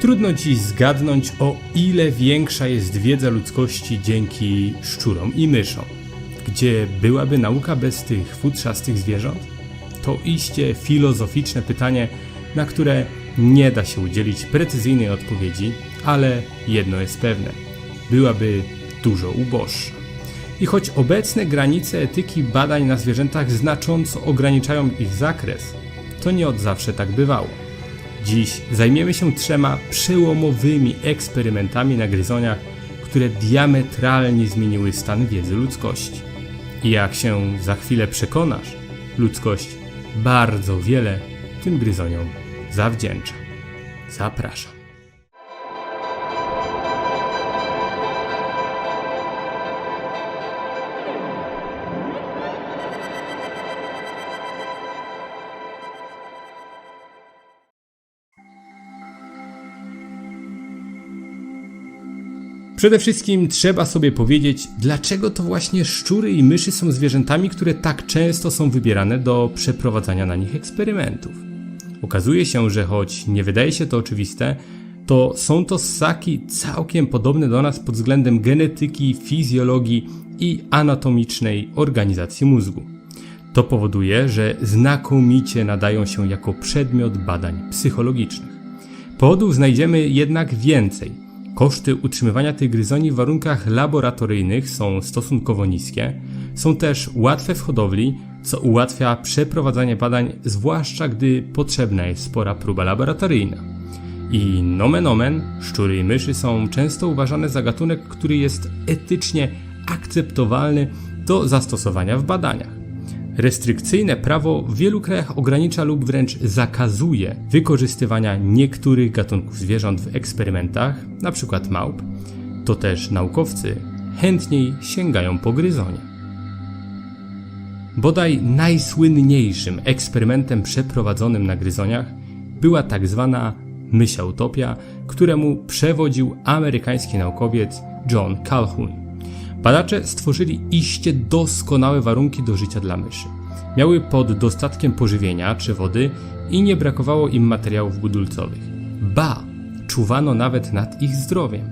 Trudno dziś zgadnąć, o ile większa jest wiedza ludzkości dzięki szczurom i myszom. Gdzie byłaby nauka bez tych futrzastych zwierząt? To iście filozoficzne pytanie, na które nie da się udzielić precyzyjnej odpowiedzi, ale jedno jest pewne: byłaby dużo uboższa. I choć obecne granice etyki badań na zwierzętach znacząco ograniczają ich zakres, to nie od zawsze tak bywało. Dziś zajmiemy się trzema przełomowymi eksperymentami na gryzoniach, które diametralnie zmieniły stan wiedzy ludzkości. I jak się za chwilę przekonasz, ludzkość bardzo wiele tym gryzoniom zawdzięcza. Zapraszam. Przede wszystkim trzeba sobie powiedzieć, dlaczego to właśnie szczury i myszy są zwierzętami, które tak często są wybierane do przeprowadzania na nich eksperymentów. Okazuje się, że choć nie wydaje się to oczywiste, to są to ssaki całkiem podobne do nas pod względem genetyki, fizjologii i anatomicznej organizacji mózgu. To powoduje, że znakomicie nadają się jako przedmiot badań psychologicznych. Powodów znajdziemy jednak więcej – Koszty utrzymywania tych gryzoni w warunkach laboratoryjnych są stosunkowo niskie, są też łatwe w hodowli, co ułatwia przeprowadzanie badań, zwłaszcza gdy potrzebna jest spora próba laboratoryjna. I nomen omen, szczury i myszy są często uważane za gatunek, który jest etycznie akceptowalny do zastosowania w badaniach. Restrykcyjne prawo w wielu krajach ogranicza lub wręcz zakazuje wykorzystywania niektórych gatunków zwierząt w eksperymentach, np. małp. To też naukowcy chętniej sięgają po gryzonie. Bodaj najsłynniejszym eksperymentem przeprowadzonym na gryzoniach była tak zwana mysia utopia, któremu przewodził amerykański naukowiec John Calhoun. Badacze stworzyli iście doskonałe warunki do życia dla myszy. Miały pod dostatkiem pożywienia czy wody i nie brakowało im materiałów budulcowych. Ba, czuwano nawet nad ich zdrowiem.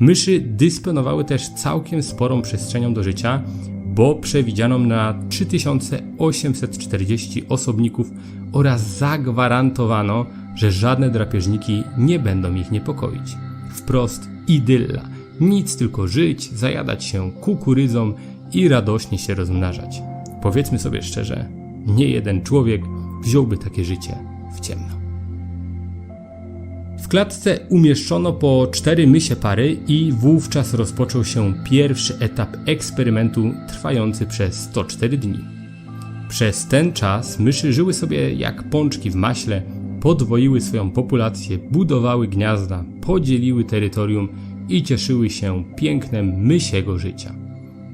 Myszy dysponowały też całkiem sporą przestrzenią do życia, bo przewidziano na 3840 osobników oraz zagwarantowano, że żadne drapieżniki nie będą ich niepokoić. Wprost idylla nic tylko żyć, zajadać się kukurydzą i radośnie się rozmnażać. Powiedzmy sobie szczerze, nie jeden człowiek wziąłby takie życie w ciemno. W klatce umieszczono po cztery mysie pary i wówczas rozpoczął się pierwszy etap eksperymentu trwający przez 104 dni. Przez ten czas myszy żyły sobie jak pączki w maśle, podwoiły swoją populację, budowały gniazda, podzieliły terytorium i cieszyły się pięknem mysiego życia.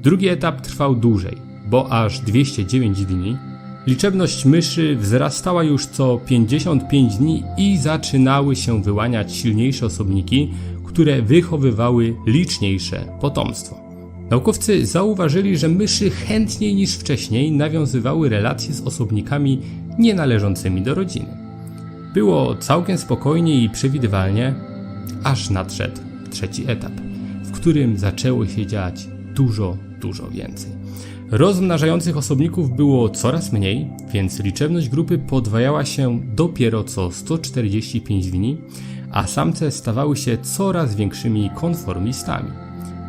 Drugi etap trwał dłużej, bo aż 209 dni. Liczebność myszy wzrastała już co 55 dni i zaczynały się wyłaniać silniejsze osobniki, które wychowywały liczniejsze potomstwo. Naukowcy zauważyli, że myszy chętniej niż wcześniej nawiązywały relacje z osobnikami nienależącymi do rodziny. Było całkiem spokojnie i przewidywalnie, aż nadszedł trzeci etap, w którym zaczęło się dziać dużo, dużo więcej. Rozmnażających osobników było coraz mniej, więc liczebność grupy podwajała się dopiero co 145 dni, a samce stawały się coraz większymi konformistami.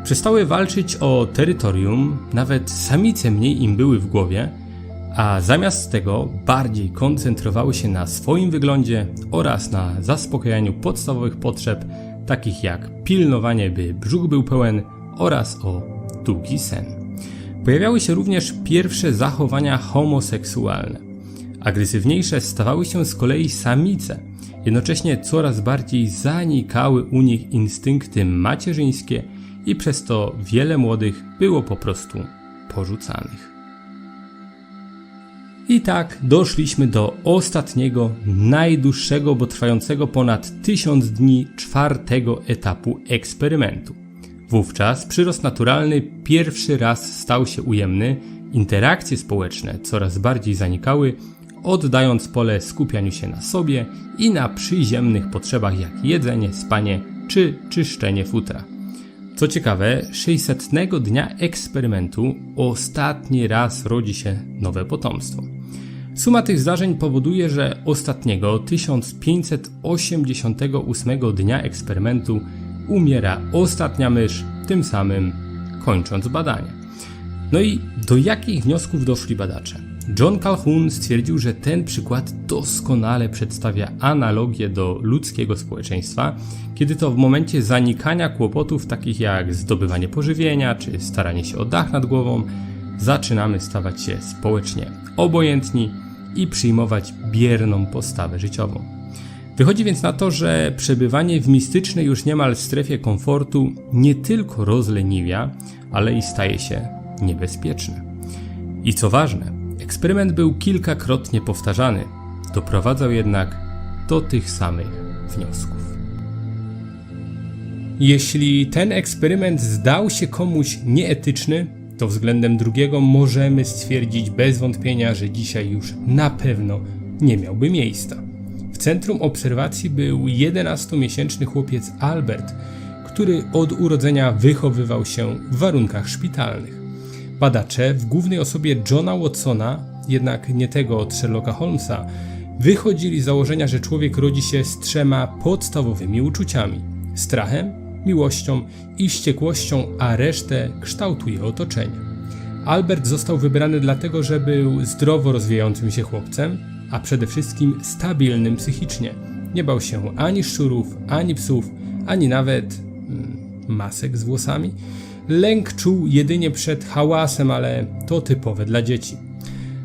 Przestały walczyć o terytorium, nawet samice mniej im były w głowie, a zamiast tego bardziej koncentrowały się na swoim wyglądzie oraz na zaspokajaniu podstawowych potrzeb takich jak pilnowanie, by brzuch był pełen oraz o długi sen. Pojawiały się również pierwsze zachowania homoseksualne. Agresywniejsze stawały się z kolei samice. Jednocześnie coraz bardziej zanikały u nich instynkty macierzyńskie i przez to wiele młodych było po prostu porzucanych. I tak doszliśmy do ostatniego, najdłuższego, bo trwającego ponad tysiąc dni czwartego etapu eksperymentu. Wówczas przyrost naturalny pierwszy raz stał się ujemny, interakcje społeczne coraz bardziej zanikały oddając pole skupianiu się na sobie i na przyziemnych potrzebach jak jedzenie, spanie czy czyszczenie futra. Co ciekawe, 600 dnia eksperymentu ostatni raz rodzi się nowe potomstwo. Suma tych zdarzeń powoduje, że ostatniego 1588 dnia eksperymentu umiera ostatnia mysz, tym samym kończąc badania. No i do jakich wniosków doszli badacze? John Calhoun stwierdził, że ten przykład doskonale przedstawia analogię do ludzkiego społeczeństwa, kiedy to w momencie zanikania kłopotów takich jak zdobywanie pożywienia czy staranie się o dach nad głową, zaczynamy stawać się społecznie obojętni i przyjmować bierną postawę życiową. Wychodzi więc na to, że przebywanie w mistycznej już niemal strefie komfortu nie tylko rozleniwia, ale i staje się niebezpieczne. I co ważne, eksperyment był kilkakrotnie powtarzany, doprowadzał jednak do tych samych wniosków. Jeśli ten eksperyment zdał się komuś nieetyczny, to względem drugiego możemy stwierdzić bez wątpienia, że dzisiaj już na pewno nie miałby miejsca. W centrum obserwacji był 11-miesięczny chłopiec Albert, który od urodzenia wychowywał się w warunkach szpitalnych. Badacze, w głównej osobie Johna Watsona, jednak nie tego od Sherlocka Holmesa, wychodzili z założenia, że człowiek rodzi się z trzema podstawowymi uczuciami: strachem, miłością i wściekłością, a resztę kształtuje otoczenie. Albert został wybrany dlatego, że był zdrowo rozwijającym się chłopcem, a przede wszystkim stabilnym psychicznie. Nie bał się ani szczurów, ani psów, ani nawet mm, masek z włosami. Lęk czuł jedynie przed hałasem, ale to typowe dla dzieci.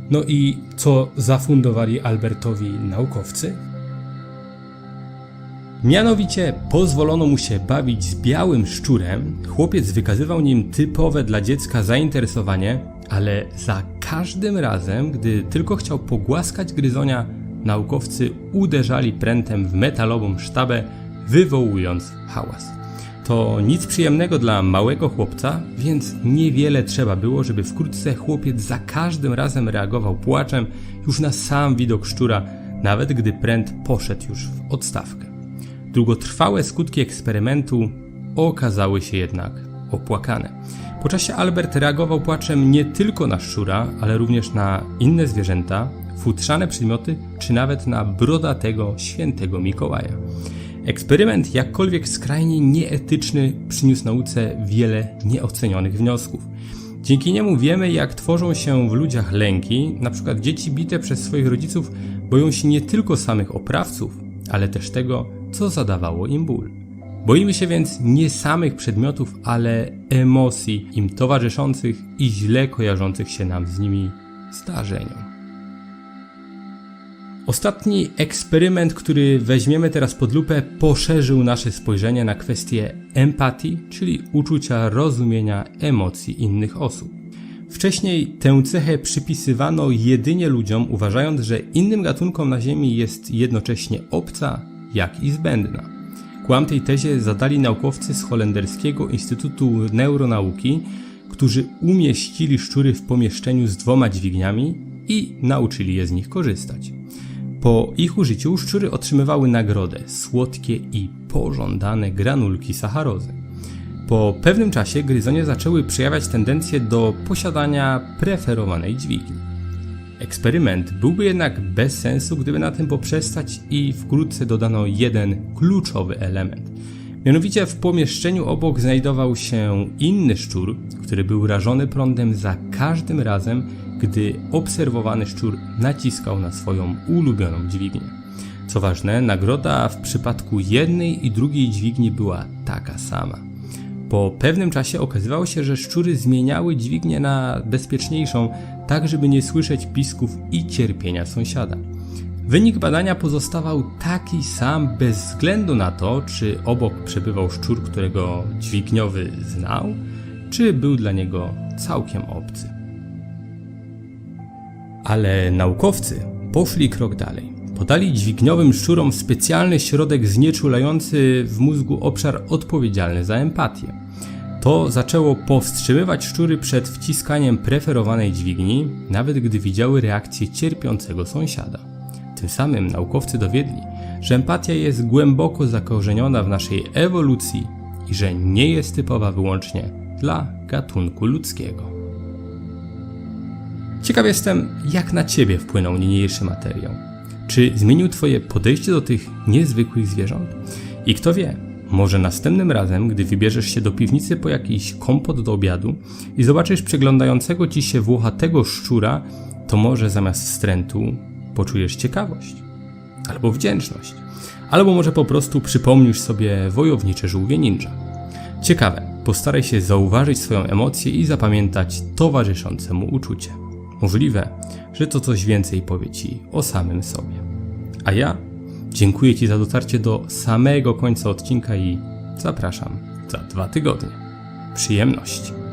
No i co zafundowali Albertowi naukowcy? Mianowicie pozwolono mu się bawić z białym szczurem. Chłopiec wykazywał nim typowe dla dziecka zainteresowanie, ale za każdym razem, gdy tylko chciał pogłaskać gryzonia, naukowcy uderzali prętem w metalową sztabę, wywołując hałas. To nic przyjemnego dla małego chłopca, więc niewiele trzeba było, żeby wkrótce chłopiec za każdym razem reagował płaczem już na sam widok szczura, nawet gdy pręt poszedł już w odstawkę. Długotrwałe skutki eksperymentu okazały się jednak opłakane. Po czasie Albert reagował płaczem nie tylko na szczura, ale również na inne zwierzęta, futrzane przedmioty, czy nawet na brodatego świętego Mikołaja. Eksperyment, jakkolwiek skrajnie nieetyczny, przyniósł nauce wiele nieocenionych wniosków. Dzięki niemu wiemy, jak tworzą się w ludziach lęki, na przykład dzieci bite przez swoich rodziców boją się nie tylko samych oprawców, ale też tego, co zadawało im ból. Boimy się więc nie samych przedmiotów, ale emocji im towarzyszących i źle kojarzących się nam z nimi zdarzeniom. Ostatni eksperyment, który weźmiemy teraz pod lupę, poszerzył nasze spojrzenie na kwestię empatii, czyli uczucia rozumienia emocji innych osób. Wcześniej tę cechę przypisywano jedynie ludziom, uważając, że innym gatunkom na Ziemi jest jednocześnie obca, jak i zbędna. Kłam tej tezie zadali naukowcy z holenderskiego Instytutu Neuronauki, którzy umieścili szczury w pomieszczeniu z dwoma dźwigniami i nauczyli je z nich korzystać. Po ich użyciu szczury otrzymywały nagrodę słodkie i pożądane granulki sacharozy. Po pewnym czasie gryzonie zaczęły przejawiać tendencję do posiadania preferowanej dźwigni. Eksperyment byłby jednak bez sensu, gdyby na tym poprzestać i wkrótce dodano jeden kluczowy element. Mianowicie w pomieszczeniu obok znajdował się inny szczur, który był rażony prądem za każdym razem, gdy obserwowany szczur naciskał na swoją ulubioną dźwignię. Co ważne, nagroda w przypadku jednej i drugiej dźwigni była taka sama. Po pewnym czasie okazywało się, że szczury zmieniały dźwignię na bezpieczniejszą, tak żeby nie słyszeć pisków i cierpienia sąsiada. Wynik badania pozostawał taki sam bez względu na to, czy obok przebywał szczur, którego dźwigniowy znał, czy był dla niego całkiem obcy. Ale naukowcy poszli krok dalej. Podali dźwigniowym szczurom specjalny środek znieczulający w mózgu obszar odpowiedzialny za empatię. To zaczęło powstrzymywać szczury przed wciskaniem preferowanej dźwigni, nawet gdy widziały reakcję cierpiącego sąsiada. Tym samym naukowcy dowiedli, że empatia jest głęboko zakorzeniona w naszej ewolucji i że nie jest typowa wyłącznie dla gatunku ludzkiego. Ciekaw jestem, jak na Ciebie wpłynął niniejszy materiał. Czy zmienił Twoje podejście do tych niezwykłych zwierząt? I kto wie, może następnym razem, gdy wybierzesz się do piwnicy po jakiś kompot do obiadu i zobaczysz przyglądającego Ci się włochatego szczura, to może zamiast wstrętu poczujesz ciekawość albo wdzięczność, albo może po prostu przypomnisz sobie wojownicze żółwie ninja. Ciekawe, postaraj się zauważyć swoją emocję i zapamiętać towarzyszące mu uczucie. Możliwe, że to coś więcej powie Ci o samym sobie. A ja dziękuję Ci za dotarcie do samego końca odcinka i zapraszam za dwa tygodnie. Przyjemności.